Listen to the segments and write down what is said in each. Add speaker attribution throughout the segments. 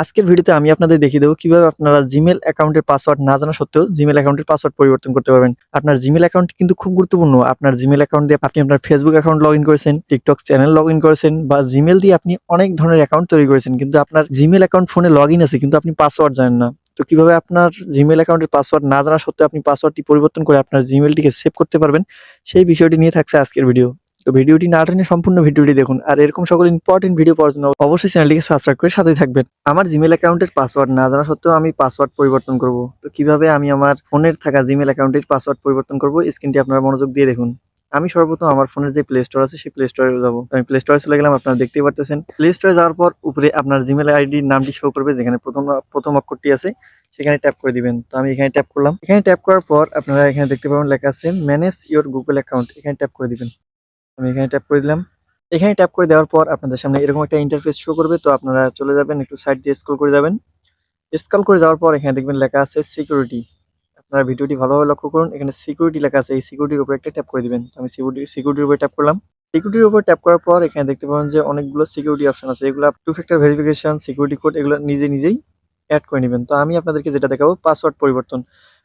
Speaker 1: আজকের ভিডিওতে আমি আপনাদের দেখিয়ে দেবো কীভাবে আপনারা জিমেল অ্যাকাউন্টের পাসওয়ার্ড না জানা সত্ত্বেও জিমেল অ্যাকাউন্টের পাসওয়ার্ড পরিবর্তন করতে পারবেন। আপনার জিমেল অ্যাকাউন্ট কিন্তু খুব গুরুত্বপূর্ণ। আপনার জিমেল অ্যাকাউন্ট দিয়ে আপনি আপনার ফেসবুক অ্যাকাউন্ট লগ ইন করেছেন টিকটক চ্যানেল লগ ইন করেছেন বা জিমেল দিয়ে আপনি অনেক ধরনের অ্যাকাউন্ট তৈরি করেছেন। কিন্তু আপনার জিমেল অ্যাকাউন্ট ফোনে লগ ইন আছে, কিন্তু আপনি পাসওয়ার্ড জানেন না। তো কীভাবে আপনার জিমেল অ্যাকাউন্টের পাসওয়ার্ড না জানা সত্ত্বেও আপনি পাসওয়ার্ডটি পরিবর্তন করে আপনার জিমেলটিকে সেভ করতে পারবেন, সেই বিষয়টি নিয়ে থাকছে আজকের ভিডিও তো ভিডিওটি না টেনে সম্পূর্ণ ভিডিওটি দেখুন। আর এরকম সকল ইম্পর্টেন্ট ভিডিও পাওয়ার জন্য অবশ্যই চ্যানেলটিকে সাবস্ক্রাইব করে সাথে থাকবেন। আমার জিমেল অ্যাকাউন্টের পাসওয়ার্ড না জানা সত্ত্বেও আমি পাসওয়ার্ড পরিবর্তন করব। তো কীভাবে আমি আমার ফোনের থাকা জিমেল অ্যাকাউন্টের পাসওয়ার্ড পরিবর্তন করব স্ক্রিনটি আপনারা মনোযোগ দিয়ে দেখুন। আমি সর্বপ্রথম আমার ফোনের যে প্লে স্টোর আছে, সেই প্লে স্টোরে যাব। আমি প্লে স্টোরে চলে গেলাম, আপনারা দেখতেই পারতেছেন। প্লে স্টোরে যাওয়ার পর উপরে আপনার জিমেল আইডির নামটি শো করবে, যেখানে প্রথম প্রথম অক্ষরটি আছে, সেখানে ট্যাপ করে দিবেন। তো আমি এখানে ট্যাপ করলাম। এখানে ট্যাপ করার পর আপনারা এখানে দেখতে পাবেন লেখা আছে ম্যানেজ ইওর গুগল অ্যাকাউন্ট এখানে ট্যাপ করে দিবেন। আমি এখানে ট্যাপ করে দিলাম। এখানে ট্যাপ করে দেওয়ার পর আপনাদের সামনে এরকম একটা ইন্টারফেস শো করবে। তো আপনারা চলে যাবেন, একটু সাইড দিয়ে স্ক্রল করে যাবেন। স্ক্রল করে যাওয়ার পর এখানে দেখবেন লেখা আছে সিকিউরিটি আপনারা ভিডিওটি ভালোভাবে লক্ষ্য করুন। এখানে সিকিউরিটি লেখা আছে, এই সিকিউরিটির উপর একটা ট্যাপ করে দিবেন। আমি সিকিউরিটি সিকিউরিটির উপর ট্যাপ করলাম। সিকিউরিটির উপর ট্যাপ করার পর এখানে দেখতে পাবেন যে অনেকগুলো সিকিউরিটি অপশন আছে। এগুলো two factor verification security code এগুলো নিজে নিজেই অ্যাড করে নেবেন। তো আমি আপনাদেরকে যেটা দেখাবো পাসওয়ার্ড পরিবর্তন।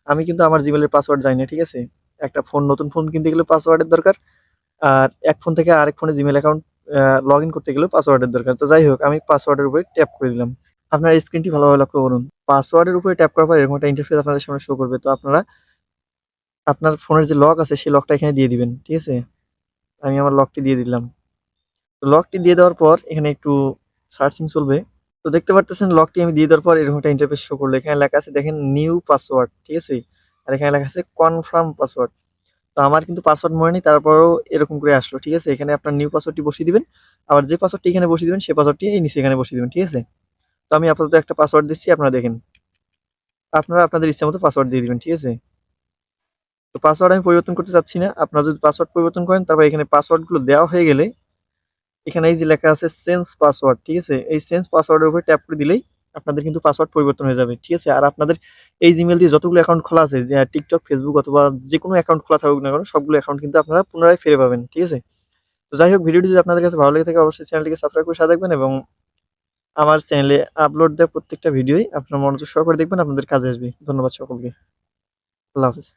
Speaker 1: আমি কিন্তু আমার জিমেলের পাসওয়ার্ড জানি না, ঠিক আছে? একটা ফোন নতুন ফোন কিনতে গেলে পাসওয়ার্ডের দরকার। আর এক ফোন থেকে আরেক ফোনে জিমেল অ্যাকাউন্ট লগ ইন করতে গেলেও পাসওয়ার্ডের দরকার। তো যাই হোক, আমি পাসওয়ার্ডের উপরে ট্যাপ করে দিলাম। আপনার স্ক্রিনটি ভালোভাবে লক্ষ্য করুন। পাসওয়ার্ডের উপরে ট্যাপ করার পর এরকম একটা ইন্টারফেস আপনাদের সামনে শো করবে। তো আপনারা, আপনার ফোনের যে লক আছে, সেই লকটা এখানে দিয়ে দিবেন, ঠিক আছে? আমি আমার লকটি দিয়ে দিলাম। তো লকটি দিয়ে দেওয়ার পর এখানে একটু সার্চিং চলবে। তো দেখতে পারতেছেন লকটি আমি দিয়ে দেওয়ার পর এরকম একটা ইন্টারফেস শো করল। এখানে লেখা আছে, দেখেন নিউ পাসওয়ার্ড ঠিক আছে? আর এখানে লেখা আছে কনফার্ম পাসওয়ার্ড তো আমার কিন্তু পাসওয়ার্ড মনে নেই, তারপরেও এরকম করে আসলো, ঠিক আছে? এখানে আপনার নিউ পাসওয়ার্ডটি বসিয়ে দিবেন, আবার যে পাসওয়ার্ডটি এখানে বসিয়ে দিবেন সেই পাসওয়ার্ডটি এই নিচে এখানে বসিয়ে দিবেন, ঠিক আছে? তো আমি আপাতত একটা পাসওয়ার্ড দিচ্ছি, আপনারা দেখেন। আপনারা আপনাদের ইচ্ছা মতো পাসওয়ার্ড দিয়ে দিবেন, ঠিক আছে? তো পাসওয়ার্ড আমি পরিবর্তন করতে চাচ্ছি না, আপনারা যদি পাসওয়ার্ড পরিবর্তন করেন, তারপর এখানে পাসওয়ার্ডগুলো দেওয়া হয়ে গেলে, এখানে এই যে লেখা আছে চেঞ্জ পাসওয়ার্ড ঠিক আছে? এই চেঞ্জ পাসওয়ার্ডের উপরে ট্যাপ করে দিলেই আপনাদের কিন্তু পাসওয়ার্ড পরিবর্তন হয়ে যাবে, ঠিক আছে? আর আপনাদের এই জিমেল দিয়ে যতগুলো অ্যাকাউন্ট খোলা আছে টিকটক ফেসবুক অথবা যে কোনো অ্যাকাউন্ট খোলা থাকুক না কেন, সবগুলো অ্যাকাউন্ট কিন্তু আপনারা পুনরায় ফিরে পাবেন, ঠিক আছে? তো যাই হোক, ভিডিওটি যদি আপনাদের কাছে ভালো লেগে থাকে, অবশ্যই চ্যানেলটিকে সাবস্ক্রাইব করে সাথে থাকবেন এবং আমার চ্যানেলে আপলোড দেওয়া প্রত্যেকটা ভিডিওই আপনার মনোযোগ সহকারে দেখবেন, আপনাদের কাজে আসবে। ধন্যবাদ সকলকে। আল্লাহ হাফিজ।